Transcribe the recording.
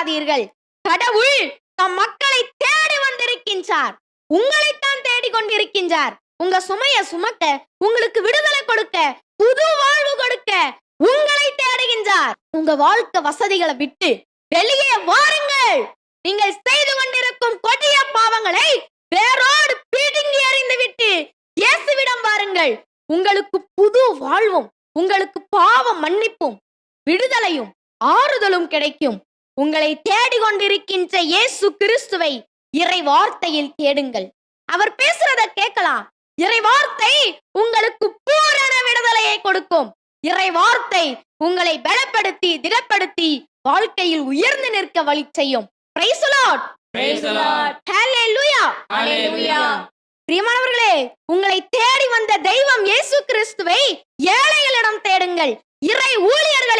விடாதீர்கள். கடவுள் தம் மக்களை தேடி வந்திருக்கின்றார். உங்களைத்தான் தேடி கொண்டிருக்கின்றார். உங்க சுமைய சுமக்க உங்களுக்கு விடுதலை கொடுக்க புது வாழ்வு கொடுக்க உங்களை தேடுகின்றார். உங்க வாழ்க்கை வசதிகளை விட்டு வெளியே வாருங்கள். நீங்கள் செய்து கொண்டிருக்கும் கொடிய பாவங்களை வேரோடு பிடுங்கி எறிந்து விட்டு இயேசுவிடம் வாருங்கள். உங்களுக்கு புது வாழ்வும் உங்களுக்கு பாவ மன்னிப்பும் விடுதலையும் ஆறுதலும் கிடைக்கும். உங்களை தேடிக் கொண்டிருக்கின்ற இயேசு கிறிஸ்துவை இறை வார்த்தையில் தேடுங்கள். அவர் பேசுறத கேட்கலாம். இறை வார்த்தை உங்களுக்கு பூரண விடுதலையை கொடுக்கும். இறை வார்த்தை உங்களை பலப்படுத்தி திடப்படுத்தி வாழ்க்கையில் உயர்ந்து நிற்க வழி செய்யும். பிரியமானவர்களே உங்களை தேடி வந்த தெய்வம் இயேசு கிறிஸ்துவை ஏழைகளிடம் தேடுங்கள். இறை தேடுங்கள்